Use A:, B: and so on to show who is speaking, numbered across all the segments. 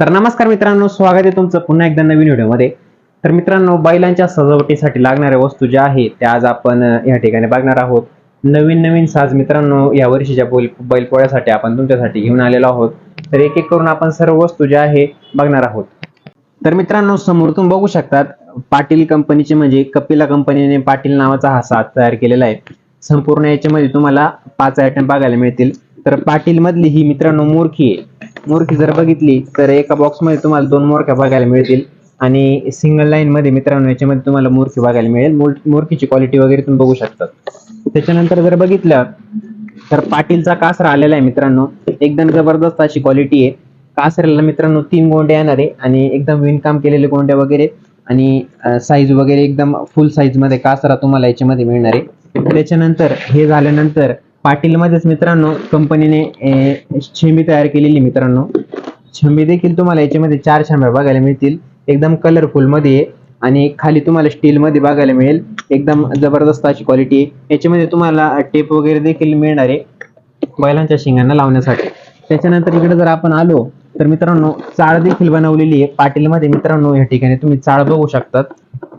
A: तर नमस्कार मित्रांनो स्वागत आहे तुमचं पुन्हा एकदा नवीन व्हिडिओमध्ये. तर मित्रांनो बैलांच्या सजावटीसाठी लागणाऱ्या वस्तू ज्या आहेत त्या आज आपण या ठिकाणी बघणार आहोत. नवीन नवीन साज मित्रांनो या वर्षीच्या बैल बैलपोळ्यासाठी आपण तुमच्यासाठी घेऊन आलेलो आहोत. तर एक एक करून आपण सर्व वस्तू ज्या आहे बघणार आहोत. तर मित्रांनो समोर तुम्ही बघू शकतात पाटील कंपनीचे म्हणजे कपिला कंपनीने पाटील नावाचा हा साज तयार केलेला आहे. संपूर्ण याच्यामध्ये तुम्हाला पाच आयटम बघायला मिळतील. तर पाटील मधली ही मित्रांनो मोरखी आहे. मोरखी जर बघितली तर एका बॉक्समध्ये तुम्हाला दोन मोरख्या बघायला मिळतील. आणि सिंगल लाईन मध्ये मित्रांनो याच्यामध्ये तुम्हाला मोरखी बघायला मिळेल. मोरखीची क्वालिटी वगैरे तुम्ही बघू शकता. त्याच्यानंतर जर बघितलं तर पाटीलचा कासरा आलेला आहे मित्रांनो. एकदम जबरदस्त अशी क्वालिटी आहे. कासऱ्याला मित्रांनो तीन गोंडे येणार आहे. आणि एकदम विणकाम केलेले गोंड्या वगैरे. आणि साईज वगैरे एकदम फुल साईजमध्ये कासरा तुम्हाला याच्यामध्ये मिळणार आहे. त्याच्यानंतर हे झाल्यानंतर पाटील मध्येच मित्रांनो कंपनीने छेमी तयार केलेली मित्रांनो. छंबी देखील तुम्हाला याच्यामध्ये चार छांब्या बघायला मिळतील. एकदम कलरफुलमध्ये आहे आणि खाली तुम्हाला स्टील मध्ये बघायला मिळेल. एकदम जबरदस्त अशी क्वालिटी आहे. याच्यामध्ये तुम्हाला टेप वगैरे देखील मिळणार आहे बैलांच्या शिंगांना लावण्यासाठी. त्याच्यानंतर इकडे जर आपण आलो तर मित्रांनो चाळ देखील बनवलेली आहे. पाटीलमध्ये मित्रांनो या ठिकाणी तुम्ही चाळ बघू शकतात.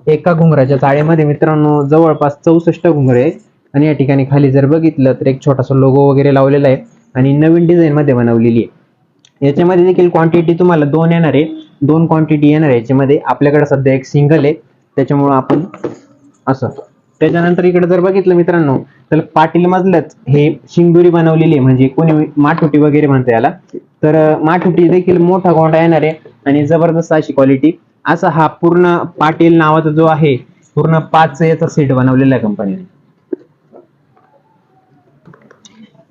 A: एका घुंगराच्या चाळीमध्ये मित्रांनो जवळपास चौसष्ट घुंगरे आहेत आणि या ठिकाणी खाली जर बघितलं तर एक छोटासा लोगो वगैरे लावलेला आहे आणि नवीन डिझाईन मध्ये बनवलेली आहे. याच्यामध्ये देखील क्वांटिटी तुम्हाला दोन येणार आहे. दोन क्वांटिटी येणार आहे. याच्यामध्ये आपल्याकडे सध्या एक सिंगल आहे. त्याच्यामुळं आपण असं. त्याच्यानंतर इकडे जर बघितलं मित्रांनो तर पाटील मजलंच हे शिंगदुरी बनवलेली आहे. म्हणजे कोणी माठुटी वगैरे म्हणते याला. तर माठुटी देखील मोठा गोंडा येणार आहे आणि जबरदस्त अशी क्वालिटी असा हा पूर्ण पाटील नावाचा जो आहे पूर्ण पाच याचा सेट बनवलेला आहे कंपनीने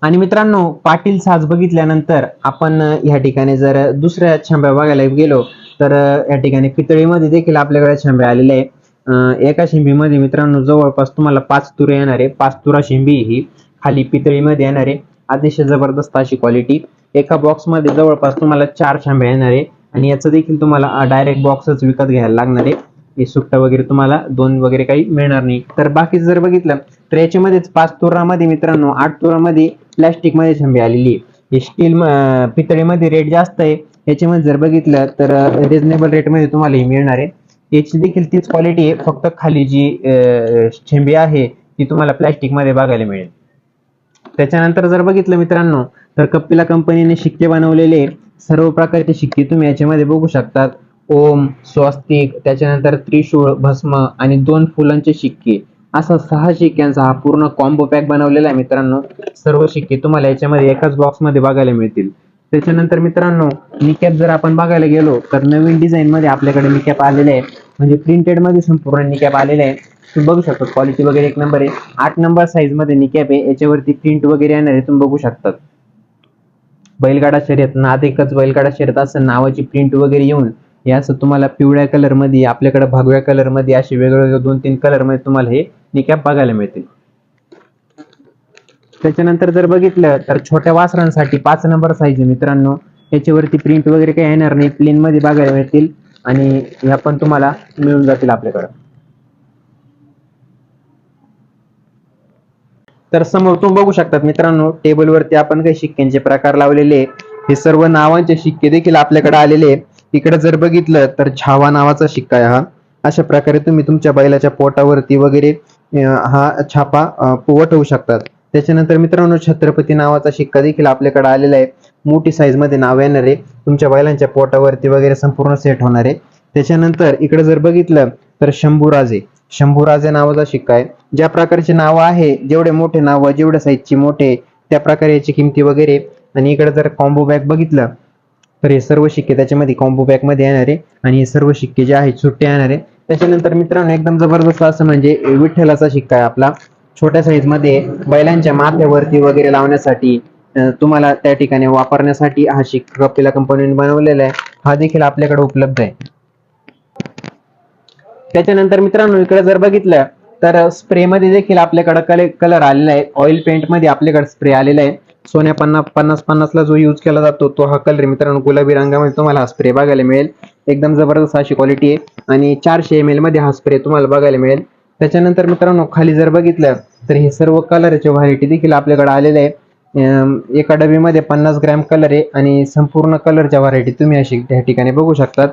A: आणि मित्रांनो पाटील साज बघितल्यानंतर आपण या ठिकाणी जर दुसऱ्या छांब्या बघायला गेलो तर या ठिकाणी पितळीमध्ये देखील आपल्याकडे छांबे आलेले आहे एका शिंबीमध्ये मित्रांनो जवळपास तुम्हाला पाच तुरे येणार आहे पाच तुरा शिंबी ही खाली पितळीमध्ये येणार. आहे अतिशय जबरदस्त अशी क्वालिटी एका बॉक्समध्ये जवळपास तुम्हाला चार छांब्या येणार आहे आणि याचं देखील तुम्हाला डायरेक्ट बॉक्सच विकत घ्यायला लागणार आहे. हे सुट्टा वगैरे तुम्हाला दोन वगैरे काही मिळणार नाही. तर बाकी जर बघितलं तर याच्यामध्येच पाच तुरामध्ये मित्रांनो आठ तुरामध्ये प्लॅस्टिकमध्ये आलेली ही स्टील पितळीमध्ये रेट जास्त आहे. याच्यामध्ये जर बघितलं तर रिझनेबल रेटमध्ये तुम्हाला ही मिळणार आहे. याची देखील तीच क्वालिटी आहे. फक्त खाली जी अं, छेंबी आहे ती तुम्हाला प्लॅस्टिकमध्ये बघायला मिळेल. त्याच्यानंतर जर बघितलं मित्रांनो तर कपिला कंपनीने शिक्के बनवलेले सर्व प्रकारचे शिक्के तुम्ही याच्यामध्ये बघू शकतात. ओम स्वस्तिक त्याच्यानंतर त्रिशूळ भस्म आणि दोन फुलांचे शिक्के. असा सहा शिक्क्यांचा हा पूर्ण कॉम्बो पॅक बनवलेला आहे मित्रांनो. सर्व शिक्के तुम्हाला याच्यामध्ये एकाच बॉक्समध्ये बघायला मिळतील. त्याच्यानंतर मित्रांनो निकॅप जर आपण बघायला गेलो तर नवीन डिझाईन मध्ये आपल्याकडे निकॅप आलेले आहे. म्हणजे प्रिंटेडमध्ये संपूर्ण निकॅप आलेले आहे. तुम्ही बघू शकता क्वालिटी वगैरे एक नंबर आहे. आठ नंबर साईजमध्ये निकॅप आहे. याच्यावरती प्रिंट वगैरे येणार आहे तुम्ही बघू शकतात. बैलगाडा शर्यत नाद एकच बैलगाडा शर्यत असं नावाची प्रिंट वगैरे येऊन हे असं तुम्हाला पिवळ्या कलरमध्ये आपल्याकडे भगव्या कलरमध्ये असे वेगवेगळे दोन तीन कलरमध्ये तुम्हाला हे निकॅप बघायला मिळतील. त्याच्यानंतर जर बघितलं तर छोट्या वासरांसाठी पाच नंबर साईज मित्रांनो. याच्यावरती प्रिंट वगैरे काही येणार नाही प्लेन मध्ये बघायला मिळतील. आणि ह्या पण तुम्हाला मिळून जातील आपल्याकडं. तर समोर तुम्ही बघू शकतात मित्रांनो टेबलवरती आपण काही शिक्क्यांचे प्रकार लावलेले हे सर्व नावांचे शिक्के देखील आपल्याकडे आलेले आहे इकडे जर बघितलं तर छावा नावाचा शिक्का आहे हा. अशा प्रकारे तुम्ही तुमच्या बैलाच्या पोटावरती वगैरे हा छापा अं, वटवू शकतात. त्याच्यानंतर मित्रांनो छत्रपती नावाचा शिक्का देखील आपल्याकडे आलेला आहे. मोठी साईजमध्ये नाव येणार आहे. तुमच्या बैलांच्या पोटावरती वगैरे संपूर्ण सेट होणार आहे. त्याच्यानंतर इकडे जर बघितलं तर शंभूराजे. शंभूराजे नावाचा शिक्का आहे. ज्या प्रकारचे नाव आहे जेवढे मोठे नाव जेवढ्या साईजची मोठे त्या प्रकारे याची किमती वगैरे. आणि इकडे जर कॉम्बो बॅग बघितलं तर हे सर्व शिक्के त्याच्यामध्ये कॉम्बो पॅकमध्ये येणार आहे. आणि हे सर्व शिक्के जे आहेत सुट्टे येणार आहे. त्याच्यानंतर मित्रांनो एकदम जबरदस्त असं म्हणजे विठ्ठलाचा शिक्का आहे आपला. छोट्या साईजमध्ये बैलांच्या माथ्यावरती वगैरे लावण्यासाठी तुम्हाला त्या ठिकाणी वापरण्यासाठी हा शिक्का कपिला कंपनीने बनवलेला आहे. हा देखील आपल्याकडे उपलब्ध आहे. त्याच्यानंतर मित्रांनो इकडे जर बघितलं तर स्प्रे मध्ये देखील आपल्याकडे कले कलर आलेला आहे. ऑइल पेंटमध्ये आपल्याकडे स्प्रे आलेला आहे. सोन्या पन्नास पन्नास पन्नासला जो यूज केला जातो तो हा कलर मित्रांनो गुलाबी रंगामध्ये तुम्हाला हा स्प्रे बघायला मिळेल. एकदम जबरदस्त अशी क्वालिटी आहे. आणि चारशे एममध्ये हा स्प्रे तुम्हाला बघायला मिळेल. त्याच्यानंतर मित्रांनो खाली जर बघितलं तर हे सर्व कलरचे व्हरायटी देखील आपल्याकडे आलेले आहे. एका डबीमध्ये पन्नास ग्रॅम कलर आहे आणि संपूर्ण कलरच्या व्हरायटी तुम्ही अशी त्या ठिकाणी बघू शकतात.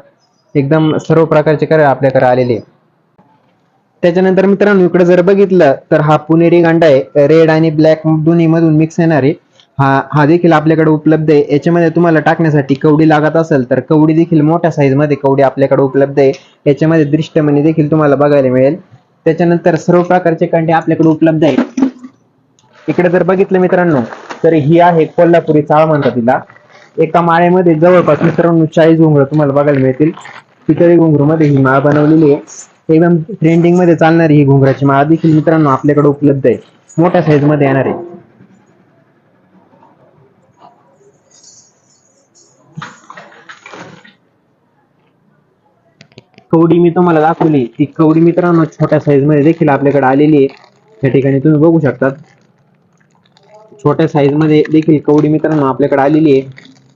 A: एकदम सर्व प्रकारचे कलर आपल्याकडे आलेले आहे. त्याच्यानंतर मित्रांनो इकडे जर बघितलं तर हा पुणेरी गांडा आहे. रेड आणि ब्लॅक दोन्ही मधून मिक्स येणार आहे. हा हा देखील आपल्याकडे उपलब्ध आहे. याच्यामध्ये तुम्हाला टाकण्यासाठी कवडी लागत असेल तर कवडी देखील मोठ्या साईजमध्ये कवडी आपल्याकडे उपलब्ध आहे. याच्यामध्ये दृष्टमणी देखील तुम्हाला बघायला मिळेल. त्याच्यानंतर सर्व प्रकारचे कांडे आपल्याकडे उपलब्ध आहे इकडे जर बघितलं मित्रांनो तर ही आहे कोल्हापुरी चाळ म्हणतात तिला. एका माळेमध्ये जवळपास मित्रांनो चाळीस घुंगर तुम्हाला बघायला मिळतील. पितळी घुंगरूमध्ये ही माळ बनवलेली आहे. एकदम ट्रेंडिंगमध्ये चालणारी ही घुंगराची माळ देखील मित्रांनो आपल्याकडे उपलब्ध आहे. मोठ्या साईजमध्ये येणार आहे. कवडी मी तुम्हाला दाखवली. ती कवडी मित्रांनो छोट्या साईजमध्ये देखील आपल्याकडे आलेली आहे. त्या ठिकाणी तुम्ही बघू शकतात. छोट्या साईजमध्ये देखील कवडी मित्रांनो आपल्याकडे आलेली आहे.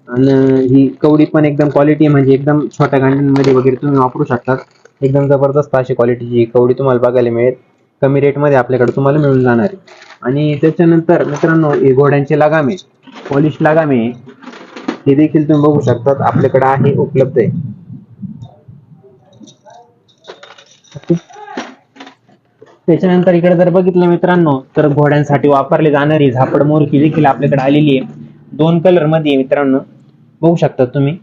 A: आणि ही कवडी पण एकदम क्वालिटी म्हणजे एकदम छोट्या गांड्यांमध्ये वगैरे तुम्ही वापरू शकतात. एकदम जबरदस्त अशी क्वालिटीची कवडी तुम्हाला बघायला मिळेल. कमी रेटमध्ये आपल्याकडे तुम्हाला मिळून जाणार आहे. आणि त्याच्यानंतर मित्रांनो हे घोड्यांचे लगामे पॉलिश लगामे हे देखील तुम्ही बघू शकतात. आपल्याकडे आहे उपलब्ध आहे ओके. त्याच्यानंतर इकडे जर बघितलं मित्रांनो तर घोड्यांसाठी वापरली जाणारी झापड मोरकी देखील आपल्याकडे आलेली आहे. दोन कलरमध्ये मित्रांनो. बघू शकता तुम्ही.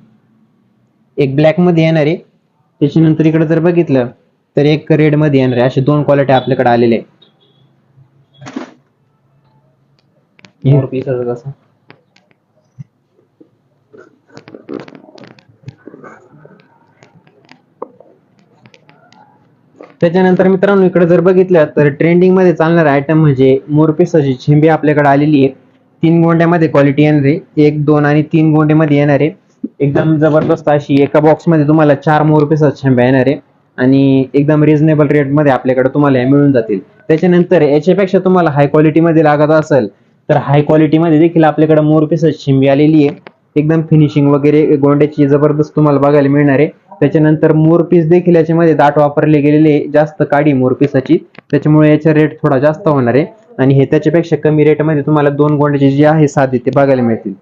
A: एक ब्लॅकमध्ये येणार आहे. त्याच्यानंतर इकडे जर बघितलं तर एक रेडमध्ये येणार आहे. असे दोन क्वालिटी आपल्याकडे आलेले आहे त्याच्यानंतर मित्रांनो इकडे जर बघितलं तर ट्रेंडिंगमध्ये चालणार आयटम म्हणजे मोरपिसाची झेंबी आपल्याकडे आलेली आहे. तीन गोंड्यामध्ये क्वालिटी येणार आहे. एक दोन आणि तीन गोंड्यामध्ये येणार आहे. एकदम जबरदस्त अशी एका बॉक्समध्ये तुम्हाला चार मोरपिसाच्या झेंब्या येणार आहे. आणि एकदम रिझनेबल रेटमध्ये आपल्याकडे तुम्हाला मिळून जातील. त्याच्यानंतर याच्यापेक्षा तुम्हाला हाय क्वालिटी मध्ये लागत असेल तर हाय क्वालिटी मध्ये देखील आपल्याकडे मोरपिसाची झेंबी आलेली आहे. एकदम फिनिशिंग वगैरे गोंड्याची जबरदस्त तुम्हाला बघायला मिळणार आहे. त्याच्यानंतर मोरपीस देखील याच्यामध्ये दाट वापरले गेलेले जास्त काडी मोरपीसाची त्याच्यामुळे याचा रेट थोडा जास्त होणार आहे. आणि हे त्याच्यापेक्षा कमी रेटमध्ये तुम्हाला दोन गोंड्याचे जे आहे साधे ते बघायला मिळतील.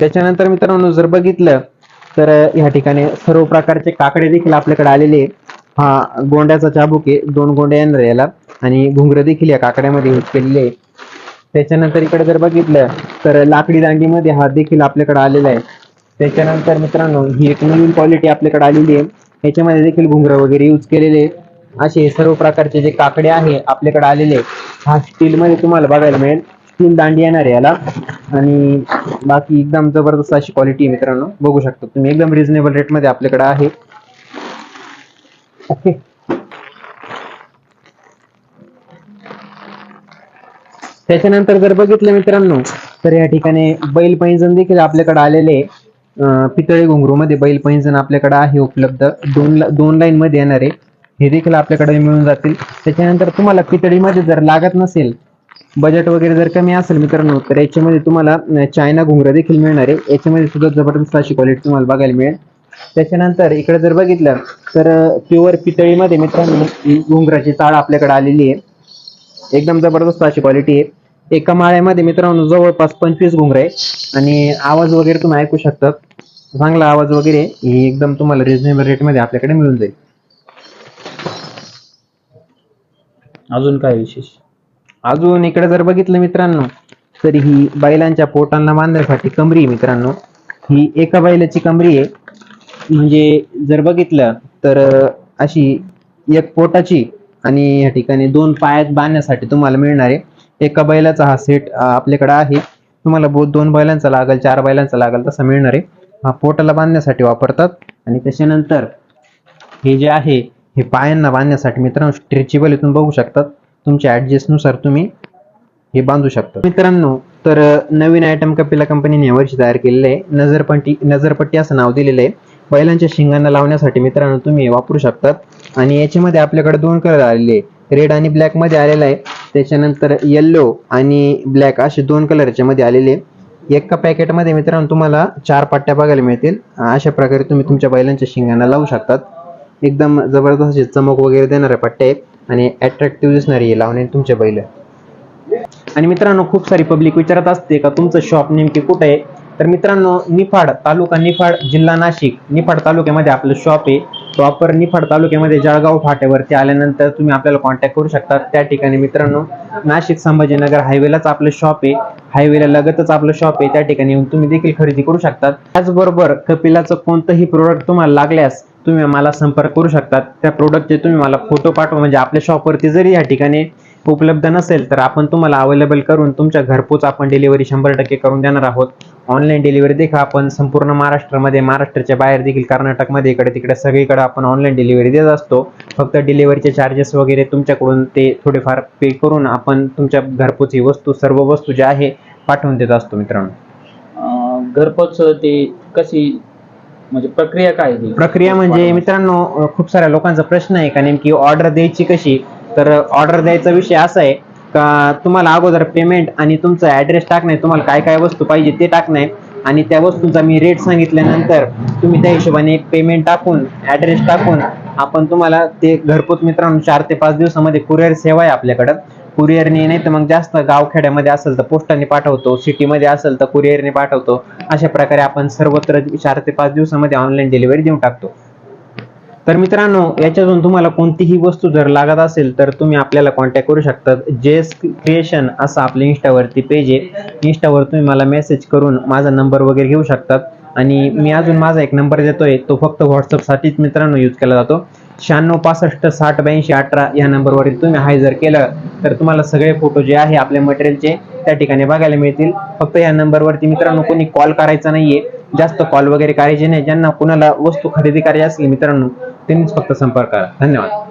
A: त्याच्यानंतर मित्रांनो जर बघितलं तर या ठिकाणी सर्व प्रकारचे काकडे देखील आपल्याकडे आलेले हा गोंड्याचा चाबूक आहे. दोन गोंड्या येणार याला. आणि घुंगरं देखील या काकड्यामध्ये यूज केलेले आहे. त्याच्यानंतर इकडे जर बघितलं तर लाकडी दांडीमध्ये हा देखील आपल्याकडे आलेला आहे. त्याच्यानंतर मित्रांनो ही एक नवीन क्वालिटी आपल्याकडे आलेली आहे. याच्यामध्ये देखील घुंगरं वगैरे यूज केलेले असे सर्व प्रकारचे जे काकडे आहे आपल्याकडे आलेले हा स्टील मध्ये तुम्हाला बघायला मिळेल. स्टील दांडी येणार आहे याला. आणि बाकी एकदम जबरदस्त अशी क्वालिटी मित्रांनो. बघू शकता तुम्ही. एकदम रिझनेबल रेटमध्ये आपल्याकडे आहे. ओके त्याच्यानंतर जर बघितलं मित्रांनो तर या ठिकाणी बैल पैंजण देखील आपल्याकडे आलेले पितळे पितळी घुंगरू मध्ये बैल पैंजण आपल्याकडे आहे उपलब्ध. दोन दोन लाईन मध्ये येणार आहे. हे देखील आपल्याकडे मिळून जातील. त्याच्यानंतर तुम्हाला पितळीमध्ये जर लागत नसेल बजेट वगैरे जर कमी असेल मित्रांनो तर याच्यामध्ये तुम्हाला चायना घुंगरं देखील मिळणार आहे. याच्यामध्ये सुद्धा जबरदस्त अशी क्वालिटी तुम्हाला बघायला मिळेल. त्याच्यानंतर इकडे जर बघितलं तर प्युअर पितळीमध्ये मित्रांनो घुंगराची चाळ आपल्याकडे आलेली आहे. एकदम जबरदस्त अशी क्वालिटी आहे. एका माळ्यामध्ये मित्रांनो जवळपास पंचवीस घुंगरे आणि आवाज वगैरे तुम्ही ऐकू शकतात. चांगला आवाज वगैरे. ही एकदम तुम्हाला रिझनेबल रेटमध्ये आपल्याकडे मिळून जाईल.
B: अजून काय विशेष?
A: अजून इकडे जर बघितलं मित्रांनो तर ही बैलांच्या पोटांना बांधण्यासाठी कमरी आहे मित्रांनो. ही एका बैलाची कमरी आहे. म्हणजे जर बघितलं तर अशी एक पोटाची आणि या ठिकाणी दोन पायात बांधण्यासाठी तुम्हाला मिळणार आहे. एका बैलाचा हा सेट आपल्याकडे आहे. तुम्हाला बोध दोन बैलांचा लागेल चार बैलांचा लागेल तसा मिळणार आहे. हा पोटाला बांधण्यासाठी वापरतात. आणि त्याच्यानंतर हे जे आहे हे पायांना बांधण्यासाठी मित्रांनो स्ट्रेचेबल इथून बघू शकतात. तुमच्या ॲडजस्टनुसार तुम्ही हे बांधू शकता मित्रांनो तर नवीन आयटम कपिला कंपनीने यावर्षी तयार केलेलं आहे. नजरपट्टी नजरपट्टी असं नाव दिलेलं आहे. बैलांच्या शिंगांना लावण्यासाठी मित्रांनो तुम्ही वापरू शकतात. आणि याच्यामध्ये आपल्याकडे दोन कलर आलेले रेड आणि ब्लॅकमध्ये आलेला आहे. त्याच्यानंतर येल्लो आणि ब्लॅक असे दोन कलरच्या मध्ये आलेले एका पॅकेटमध्ये मित्रांनो तुम्हाला चार पट्ट्या बघायला मिळतील. अशा प्रकारे तुम्ही तुमच्या बैलांच्या शिंगांना लावू शकतात. एकदम जबरदस्त अशी चमक वगैरे देणारे पट्ट्या आहेत आणि अट्रॅक्टिव्ह दिसणारी लावणे तुमच्या बैल. आणि मित्रांनो खूप सारी पब्लिक विचारत असते का तुमचं शॉप नेमके कुठे आहे? तर मित्रांनो निफाड तालुका निफाड जिल्हा नाशिक. निफाड तालुक्यामध्ये आपलं शॉप आहे. प्रॉपर निफाड तालुक्यामध्ये जळगाव फाट्यावरती आल्यानंतर तुम्ही आपल्याला कॉन्टॅक्ट करू शकता. त्या ठिकाणी मित्रांनो नाशिक संभाजीनगर हायवेलाच आपलं शॉप आहे. हायवेला लगतच आपलं शॉप आहे. त्या ठिकाणी येऊन तुम्ही देखील खरेदी करू शकतात. त्याचबरोबर कपिलाचं कोणतंही प्रोडक्ट तुम्हाला लागल्यास तुम्ही मला संपर्क करू शकतात. त्या प्रोडक्टचे तुम्ही मला फोटो पाठवा. म्हणजे आपल्या शॉपवरती जरी या ठिकाणी उपलब्ध नसेल तर आपण तुम्हाला अवेलेबल करून तुमच्या घरपोच आपण डिलिव्हरी शंभर टक्के करून देणार आहोत. ऑनलाईन डिलिव्हरी देखा आपण. संपूर्ण महाराष्ट्रामध्ये महाराष्ट्राच्या बाहेर देखील कर्नाटकमध्ये इकडे तिकडे सगळीकडे आपण ऑनलाईन डिलिव्हरी देत असतो. फक्त डिलिव्हरीचे चार्जेस वगैरे तुमच्याकडून ते थोडेफार पे करून आपण तुमच्या घरपोच ही वस्तू सर्व वस्तू ज्या आहे पाठवून देत असतो मित्रांनो.
B: घरपोच ते कशी म्हणजे प्रक्रिया काय?
A: प्रक्रिया म्हणजे मित्रांनो खूप साऱ्या लोकांचा प्रश्न आहे का? नेमकी ऑर्डर द्यायची कशी? तर ऑर्डर द्यायचा विषय असा आहे का तुम्हाला अगोदर पेमेंट आणि तुमचा ऍड्रेस टाकणे तुम्हाला काय काय वस्तू पाहिजे ते टाकणे आणि त्या वस्तूंचा मी रेट सांगितल्यानंतर तुम्ही त्या हिशोबाने एक पेमेंट टाकून ऍड्रेस टाकून आपण तुम्हाला ते घरपोच मित्रांनो चार ते पाच दिवसामध्ये कुरिअर सेवा आहे आपल्याकडं. कुरिअरने नाही तर मग जास्त गावखेड्यामध्ये असेल तर पोस्टाने पाठवतो सिटीमध्ये असेल तर कुरिअरने पाठवतो. अशा प्रकारे आपण सर्वत्र चार ते पाच दिवसामध्ये ऑनलाईन डिलिव्हरी देऊन टाकतो. तर मित्रांनो याच्यातून तुम्हाला कोणतीही वस्तू जर लागत असेल तर तुम्ही आपल्याला कॉन्टॅक्ट करू शकतात. जेस क्रिएशन असं आपलं इंस्टावरती पेज आहे. इंस्टावर तुम्ही मला मेसेज करून माझा नंबर वगैरे घेऊ शकतात. आणि मी अजून माझा एक नंबर देतोय तो फक्त व्हॉट्सअपसाठीच मित्रांनो यूज केला जातो. शहाण्णव पासष्ट साठ ब्याऐंशी अठरा या नंबरवरील तुम्ही हाय जर केलं तर तुम्हाला सगळे फोटो जे आहे आपल्या मटेरियलचे त्या ठिकाणी बघायला मिळतील. फक्त या नंबरवरती मित्रांनो कोणी कॉल करायचा नाहीये. जास्त कॉल वगैरे करायचे नाही. ज्यांना कुणाला वस्तू खरेदी करायची असेल मित्रांनो त्यांनीच फक्त संपर्क करा. धन्यवाद.